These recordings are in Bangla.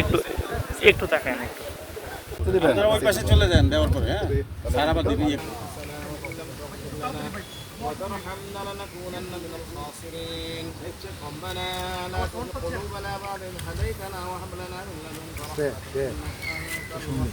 একটু একটু তাকায় একটু আপনারা ওই পাশে চলে যান দেওয়ার পরে হ্যাঁ সারা বাদ দিবি وترحمنا لنكونن من الخاسرين ربنا لا تزغ قلوبنا بعد إذ هديتنا وهب لنا من لدنك رحمة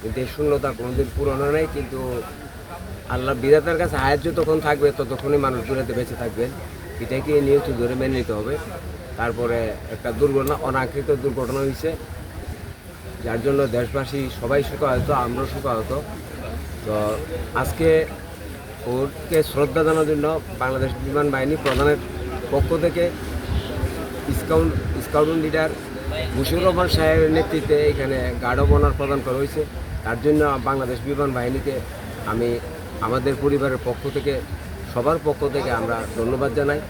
কিন্তু এই শূন্যতা কোনোদিন পূরণ হয় নাই, কিন্তু আল্লাহ বিধাতার কাছে সাহায্য তখন থাকবে, ততক্ষণই মানুষ দূরেতে বেঁচে থাকবেন এটাকে নিয়মিত ধরে মেনে নিতে হবে। তারপরে একটা দুর্ঘটনা, অনাকৃত দুর্ঘটনা হয়েছে, যার জন্য দেশবাসী সবাই শোকাহত, আমরাও শোকাহত। তো আজকে ওরকে শ্রদ্ধা জানার জন্য বাংলাদেশ বিমান বাহিনী প্রধানের পক্ষ থেকে scout scout leader Mushiur Rahman সাহেবের নেতৃত্বে এখানে গার্ড অব অনার প্রদান করা হয়েছে। তার জন্য বাংলাদেশ বিমান বাহিনীকে আমি আমাদের পরিবারের পক্ষ থেকে, সবার পক্ষ থেকে আমরা ধন্যবাদ জানাই।